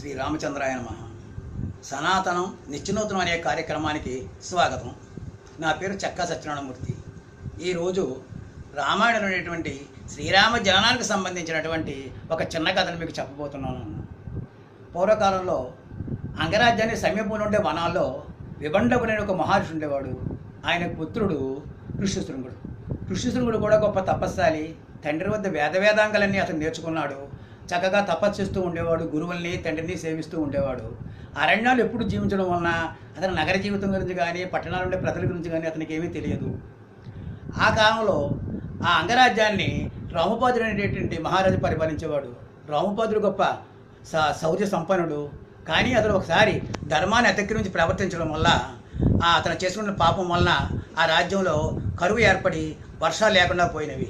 శ్రీ రామచంద్రాయ నమ. సనాతనం నిత్యనూతనం అనే కార్యక్రమానికి స్వాగతం. నా పేరు చక్కా సత్యనారాయణమూర్తి. ఈరోజు రామాయణం అనేటువంటి శ్రీరామ జననానికి సంబంధించినటువంటి ఒక చిన్న కథను మీకు చెప్పబోతున్నాను. పూర్వకాలంలో అంగరాజ్యాన్ని సమీపంలో ఉండే వనాల్లో విబండపుని ఒక మహర్షి ఉండేవాడు. ఆయన పుత్రుడు ఋష్యశృంగుడు ఋష్యశృంగుడు కూడా గొప్ప తపస్సాలి తండ్రి వద్ద వేద వేదాంగాలన్నీ అతను నేర్చుకున్నాడు. చక్కగా తపస్సిస్తూ చేస్తూ ఉండేవాడు గురువుల్ని తండ్రిని సేవిస్తూ ఉండేవాడు. అరణ్యాలు ఎప్పుడు జీవించడం వలన అతను నగర జీవితం గురించి కానీ పట్టణాలు ఉండే ప్రజల గురించి కానీ అతనికి ఏమీ తెలియదు. ఆ కాలంలో ఆ అంగరాజ్యాన్ని రామపాదుడు అనేటటువంటి మహారాజు పరిపాలించేవాడు. రామపాదుడు గొప్ప స శౌర్య సంపన్నుడు. కానీ అతను ఒకసారి ధర్మాన్ని అతిక్రమించి ప్రవర్తించడం వల్ల అతను చేసుకున్న పాపం వలన ఆ రాజ్యంలో కరువు ఏర్పడి వర్షాలు లేకుండా పోయినవి.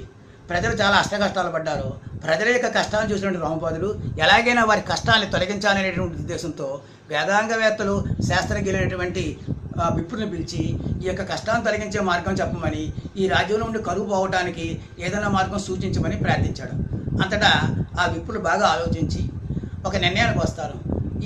ప్రజలు చాలా అష్టకష్టాలు పడ్డారు. ప్రజల యొక్క కష్టాలను చూసినటువంటి రామపాదులు ఎలాగైనా వారి కష్టాన్ని తొలగించాలనేటువంటి ఉద్దేశంతో వేదాంగవేత్తలు శాస్త్రజ్ఞులైనటువంటి విప్పులను విప్రుని పిలిచి ఈ యొక్క కష్టాన్ని తొలగించే మార్గం చెప్పమని ఈ రాజ్యంలో ఉండి కరువు పోవటానికి ఏదైనా మార్గం సూచించమని ప్రార్థించాడు. అంతటా ఆ విప్రులు బాగా ఆలోచించి ఒక నిర్ణయానికి వస్తారు.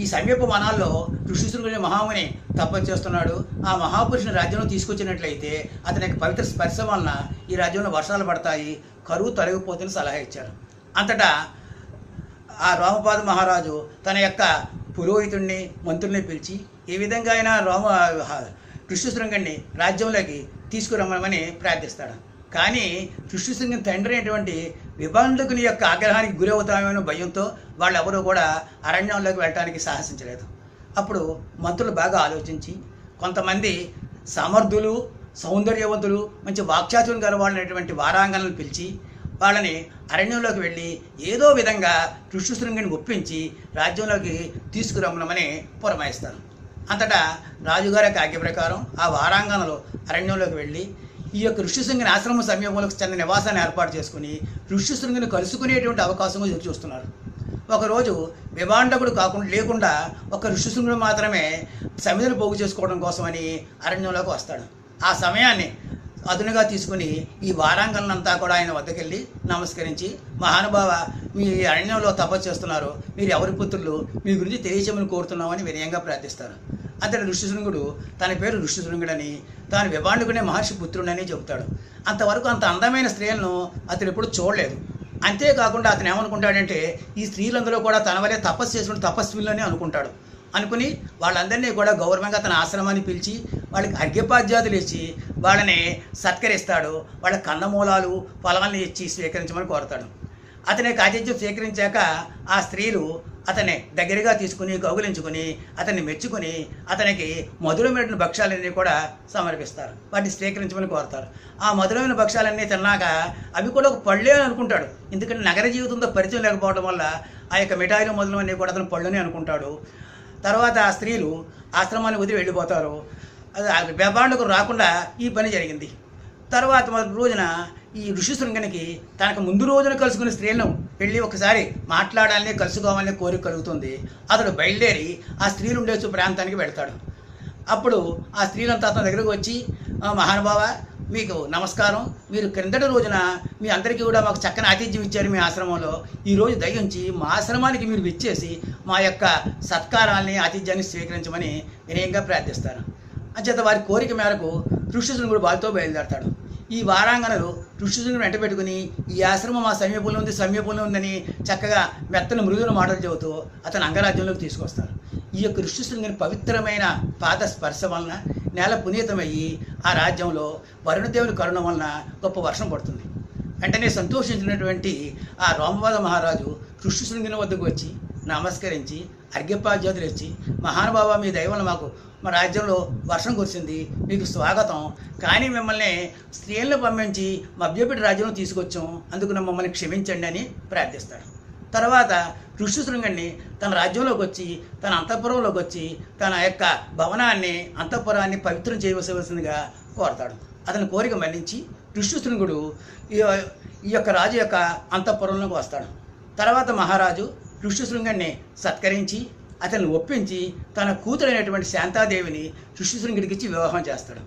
ఈ సమీప వనాల్లో ఋషిశృంగుని మహాముని తపస్సు చేస్తున్నాడు. ఆ మహాపురుషుని రాజ్యంలో తీసుకొచ్చినట్లయితే అతని యొక్క పవిత్ర స్పర్శ వలన ఈ రాజ్యంలో వర్షాలు పడతాయి. కరువు తొలగిపోతుందని సలహా ఇచ్చారు. అంతటా ఆ రామపాద మహారాజు తన యొక్క పురోహితుడిని మంత్రుల్ని పిలిచి ఏ విధంగా అయినా రామ ఋష్యశృంగుడిని రాజ్యంలోకి తీసుకురమ్మని ప్రార్థిస్తాడు. కానీ కృష్ణశృంగం తండ్రి అయినటువంటి విబంధకుని యొక్క ఆగ్రహానికి గురవుతామేమో భయంతో వాళ్ళెవరూ కూడా అరణ్యంలోకి వెళ్ళడానికి సాహసించలేదు. అప్పుడు మంత్రులు బాగా ఆలోచించి కొంతమంది సమర్థులు సౌందర్యవంతులు మంచి వాక్చాతులు గల వాళ్ళైనటువంటి పిలిచి వాళ్ళని అరణ్యంలోకి వెళ్ళి ఏదో విధంగా ఋష్యశృంగిని ఒప్పించి రాజ్యంలోకి తీసుకురమ్మనమని పురమాయిస్తారు. అంతటా రాజుగారి యొక్క ఆజ్ఞ ప్రకారం ఆ వారాంగణలో అరణ్యంలోకి వెళ్ళి ఈ యొక్క ఋషిశృంగిని ఆశ్రమ సమీపంలో చెందిన నివాసాన్ని ఏర్పాటు చేసుకుని ఋషిశృంగిని కలుసుకునేటువంటి అవకాశం ఎదురు చూస్తున్నారు. ఒకరోజు విభాండకుడు కాకుండా లేకుండా ఒక ఋషిశృంగుడు మాత్రమే సమిధను పోగు చేసుకోవడం కోసమని అరణ్యంలోకి వస్తాడు. ఆ సమయాన్ని అదునుగా తీసుకుని ఈ వారాంగణంతా కూడా ఆయన వద్దకెళ్ళి నమస్కరించి మహానుభావ మీ అరణ్యంలో తపస్సు చేస్తున్నారు. మీరు ఎవరి పుత్రులు? మీ గురించి తెలియచేయమని కోరుతున్నామని వినయంగా ప్రార్థిస్తారు. అతడు ఋషిశృంగుడు తన పేరు ఋషిశృంగుడని తాను విభాండుకునే మహర్షి పుత్రుడని చెబుతాడు. అంతవరకు అంత అందమైన స్త్రీలను అతడు ఎప్పుడు చూడలేదు. అంతేకాకుండా అతను ఏమనుకుంటాడంటే ఈ స్త్రీలందరూ కూడా తన వలే తపస్సు చేసుకుని తపస్విలని అనుకుంటాడు. అనుకుని వాళ్ళందరినీ కూడా గౌరవంగా తన ఆశ్రమాన్ని పిలిచి వాళ్ళకి అర్ఘ్యపాధ్యాతులు ఇచ్చి వాళ్ళని సత్కరిస్తాడు. వాళ్ళ కన్నమూలాలు పొలాలను ఇచ్చి స్వీకరించమని కోరతాడు. అతని ఆతిథ్యం స్వీకరించాక ఆ స్త్రీలు అతన్ని దగ్గరగా తీసుకుని కౌగులించుకుని అతన్ని మెచ్చుకుని అతనికి మధురమైన భక్ష్యాలన్నీ కూడా సమర్పిస్తారు. వాటిని స్వీకరించమని కోరుతారు. ఆ మధురమైన భక్ష్యాలన్నీ తిన్నాక అవి కూడా ఒక పళ్ళే అని అనుకుంటాడు. ఎందుకంటే నగర జీవితంతో పరిచయం లేకపోవడం వల్ల ఆ యొక్క మిఠాయిలు మొదలవన్నీ కూడా అతను పళ్ళునే అనుకుంటాడు. తర్వాత ఆ స్త్రీలు ఆశ్రమాన్ని వదిలి వెళ్ళిపోతారు. అది వ్యభాండకు రాకుండా ఈ పని జరిగింది. తర్వాత మొదటి రోజున ఈ ఋషిశృంగనికి తనకు ముందు రోజున కలుసుకున్న స్త్రీలను వెళ్ళి ఒకసారి మాట్లాడాలని కలుసుకోవాలని కోరిక కలుగుతుంది. అతడు బయలుదేరి ఆ స్త్రీలు ఉండే ప్రాంతానికి వెళ్తాడు. అప్పుడు ఆ స్త్రీలంతా అతని దగ్గరకు వచ్చి మహానుభావ మీకు నమస్కారం. మీరు క్రిందటి రోజున మీ అందరికీ కూడా మాకు చక్కని ఆతిథ్యం ఇచ్చారు మీ ఆశ్రమంలో. ఈరోజు దయించి మా ఆశ్రమానికి మీరు విచ్చేసి మా యొక్క సత్కారాల్ని ఆతిథ్యాన్ని స్వీకరించమని వినయంగా ప్రార్థిస్తాను. అంచేత వారి కోరిక మేరకు ఋషిశృంగుడు వారితో బయలుదేరతాడు. ఈ వారాంగణలు ఋషిశృంగుడు వెంట పెట్టుకుని ఈ ఆశ్రమం మా సమీపంలో ఉంది సమీపంలో ఉందని చక్కగా మెత్తని మృదులు మాటలు చెబుతూ అతను అంగరాజ్యంలోకి తీసుకొస్తారు. ఈ యొక్క ఋషిశృంగుని పవిత్రమైన పాద స్పర్శ వలన నేల పునీతమయ్యి ఆ రాజ్యంలో వరుణదేవుని కరుణ వలన గొప్ప వర్షం పడుతుంది. వెంటనే సంతోషించినటువంటి ఆ రోమవాద మహారాజు ఋషిశృంగిని వద్దకు వచ్చి నమస్కరించి అర్ఘ్యపాద్యాతులు ఇచ్చి మహానుభావ మీ దైవం మాకు మా రాజ్యంలో వర్షం కురిసింది మీకు స్వాగతం. కానీ మిమ్మల్ని స్త్రీలను పంపించి మభ్యపెట్టి రాజ్యంలో తీసుకొచ్చాం అందుకు మమ్మల్ని క్షమించండి అని ప్రార్థిస్తాడు తర్వాత ఋషిశృంగణ్ణి తన రాజ్యంలోకి వచ్చి తన అంతఃపురంలోకి వచ్చి తన యొక్క భవనాన్ని అంతఃపురాన్ని పవిత్రం చేయవలసిందిగా కోరతాడు. అతని కోరిక మన్నించి ఋషిశృంగుడు ఈ ఈ యొక్క రాజు యొక్క అంతఃపురంలోకి వస్తాడు. తర్వాత మహారాజు ఋషిశృంగణ్ణి సత్కరించి అతన్ని ఒప్పించి తన కూతురైనటువంటి శాంతాదేవిని ఋషిశృంగుడికి ఇచ్చి వివాహం చేస్తాడు.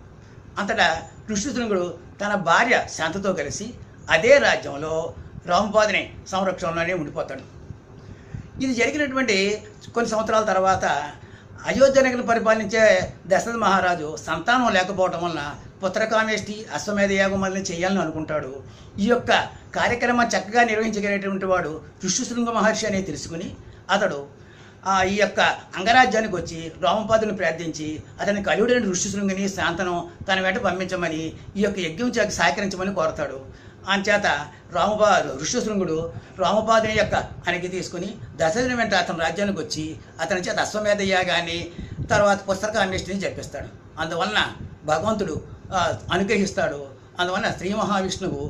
అంతటా ఋషిశృంగుడు తన భార్య శాంతతో కలిసి అదే రాజ్యంలో రామపాదిని సంరక్షణలోనే ఉండిపోతాడు. ఇది జరిగినటువంటి కొన్ని సంవత్సరాల తర్వాత అయోధ్య నగరం పరిపాలించే దశరథ మహారాజు సంతానం లేకపోవటం వలన పుత్రకామేష్టి అశ్వమేధ యాగం వల్ల చేయాలని అనుకుంటాడు. ఈ యొక్క కార్యక్రమం చక్కగా నిర్వహించగలిగేటువంటి వాడు ఋష్యశృంగ మహర్షి అనే తెలుసుకుని అతడు ఈ యొక్క అంగరాజ్యానికి వచ్చి రామపాదుని ప్రార్థించి అతని కలుడైన ఋష్యశృంగిని శాంతను తన వెంట పంపించమని ఈ యొక్క యజ్ఞం చేక సహకరించమని కోరతాడు. అంచేత రామపా ఋష్యశృంగుడు రామపాదుని యొక్క అనికి తీసుకుని దశరథుని వెంట అతని రాజ్యానికి వచ్చి అతని చేత అశ్వమేధ యాగాన్ని తర్వాత పుస్తకాన్వేషణని జరిపిస్తాడు. అందువలన భగవంతుడు అనుగ్రహిస్తాడు. అందువలన శ్రీ మహావిష్ణువు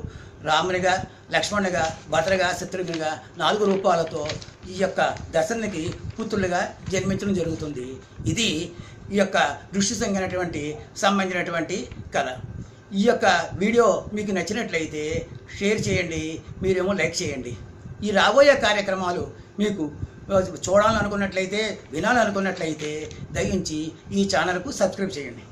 రామునిగా లక్ష్మణునిగా భద్రగా శత్రుఘ్నిగా నాలుగు రూపాలతో ఈ యొక్క దశనికి పుత్రులుగా జన్మించడం జరుగుతుంది. ఇది ఈ యొక్క దృష్టి సంగినటువంటి సంబంధించినటువంటి కథ. ఈ యొక్క వీడియో మీకు నచ్చినట్లయితే షేర్ చేయండి మీరేమో లైక్ చేయండి. ఈ రాబోయే కార్యక్రమాలు మీకు చూడాలనుకున్నట్లయితే వినాలనుకున్నట్లయితే దయించి ఈ ఛానల్కు సబ్స్క్రైబ్ చేయండి.